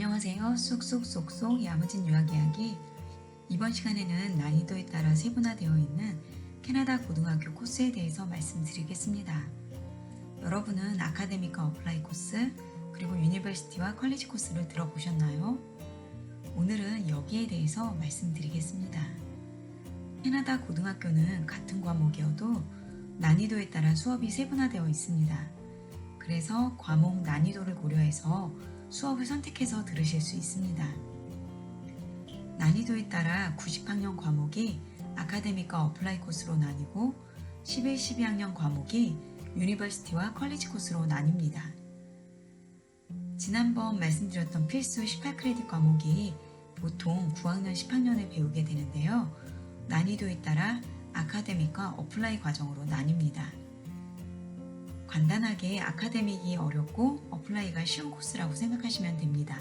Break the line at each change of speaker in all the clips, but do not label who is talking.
안녕하세요. 쑥쑥쑥쑥 야무진 유학 이야기. 이번 시간에는 난이도에 따라 세분화되어 있는 캐나다 고등학교 코스에 대해서 말씀드리겠습니다. 여러분은 아카데미과 어플라이 코스, 그리고 유니버시티와 컬리지 코스를 들어보셨나요? 오늘은 여기에 대해서 말씀드리겠습니다. 캐나다 고등학교는 같은 과목이어도 난이도에 따라 수업이 세분화되어 있습니다. 그래서 과목 난이도를 고려해서 수업을 선택해서 들으실 수 있습니다. 난이도에 따라 90학년 과목이 아카데미과 어플라이 코스로 나뉘고 11, 12학년 과목이 유니버시티와 컬리지 코스로 나뉩니다. 지난번 말씀드렸던 필수 18크레딧 과목이 보통 9학년, 10학년에 배우게 되는데요. 난이도에 따라 아카데미과 어플라이 과정으로 나뉩니다. 간단하게 아카데믹이 어렵고 어플라이가 쉬운 코스라고 생각하시면 됩니다.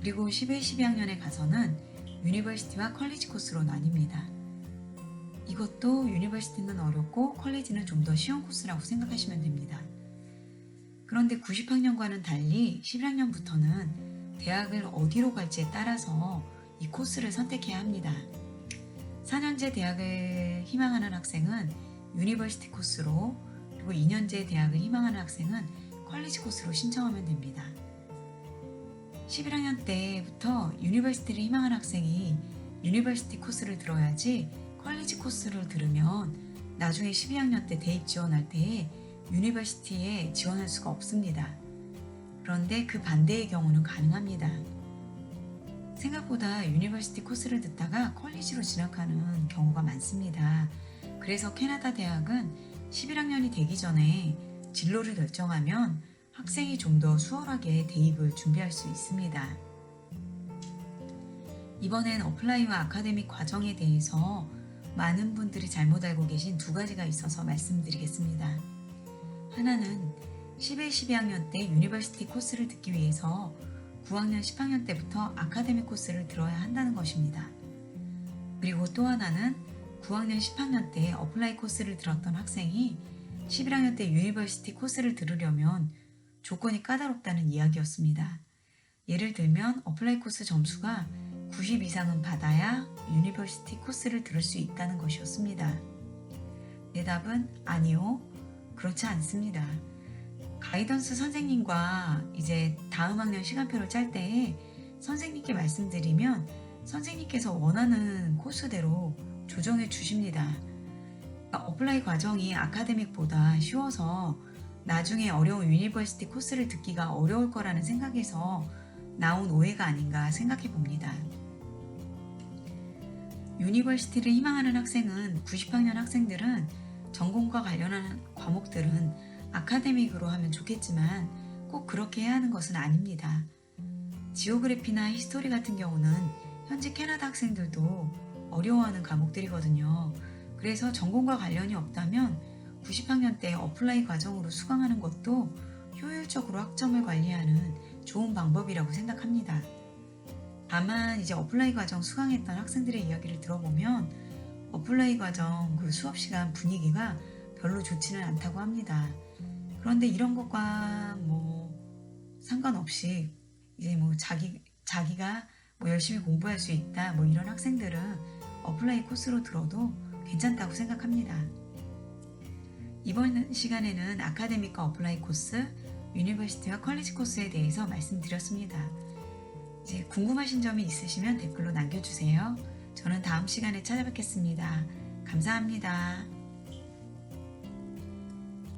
그리고 11, 12학년에 가서는 유니버시티와 컬리지 코스로 나뉩니다. 이것도 유니버시티는 어렵고 컬리지는 좀 더 쉬운 코스라고 생각하시면 됩니다. 그런데 90학년과는 달리 11학년부터는 대학을 어디로 갈지에 따라서 이 코스를 선택해야 합니다. 4년제 대학을 희망하는 학생은 유니버시티 코스로 그리고 2년제 대학을 희망하는 학생은 컬리지 코스로 신청하면 됩니다. 11학년 때부터 유니버시티를 희망하는 학생이 유니버시티 코스를 들어야지 컬리지 코스를 들으면 나중에 12학년 때 대입 지원할 때 유니버시티에 지원할 수가 없습니다. 그런데 그 반대의 경우는 가능합니다. 생각보다 유니버시티 코스를 듣다가 컬리지로 진학하는 경우가 많습니다. 그래서 캐나다 대학은 11학년이 되기 전에 진로를 결정하면 학생이 좀 더 수월하게 대입을 준비할 수 있습니다. 이번엔 어플라이와 아카데믹 과정에 대해서 많은 분들이 잘못 알고 계신 두 가지가 있어서 말씀드리겠습니다. 하나는 11, 12학년 때 유니버시티 코스를 듣기 위해서 9학년, 10학년 때부터 아카데믹 코스를 들어야 한다는 것입니다. 그리고 또 하나는 9학년, 10학년 때 어플라이 코스를 들었던 학생이 11학년 때 유니버시티 코스를 들으려면 조건이 까다롭다는 이야기였습니다. 예를 들면 어플라이 코스 점수가 90 이상은 받아야 유니버시티 코스를 들을 수 있다는 것이었습니다. 대답은 아니요. 그렇지 않습니다. 가이던스 선생님과 이제 다음 학년 시간표를 짤 때에 선생님께 말씀드리면 선생님께서 원하는 코스대로 조정해 주십니다. 그러니까 어플라이 과정이 아카데믹보다 쉬워서 나중에 어려운 유니버시티 코스를 듣기가 어려울 거라는 생각에서 나온 오해가 아닌가 생각해 봅니다. 유니버시티를 희망하는 학생은 90학년 학생들은 전공과 관련한 과목들은 아카데믹으로 하면 좋겠지만 꼭 그렇게 해야 하는 것은 아닙니다. 지오그래피나 히스토리 같은 경우는 현재 캐나다 학생들도 어려워하는 과목들이거든요. 그래서 전공과 관련이 없다면 90학년 때 어플라이 과정으로 수강하는 것도 효율적으로 학점을 관리하는 좋은 방법이라고 생각합니다. 다만 이제 어플라이 과정 수강했던 학생들의 이야기를 들어보면 어플라이 과정 그 수업 시간 분위기가 별로 좋지는 않다고 합니다. 그런데 이런 것과 뭐 상관없이 이제 뭐 자기 자기가 뭐 열심히 공부할 수 있다 뭐 이런 학생들은 어플라이 코스로 들어도 괜찮다고 생각합니다. 이번 시간에는 아카데믹과 어플라이 코스, 유니버시티와 컬리지 코스에 대해서 말씀드렸습니다. 이제 궁금하신 점이 있으시면 댓글로 남겨주세요. 저는 다음 시간에 찾아뵙겠습니다. 감사합니다.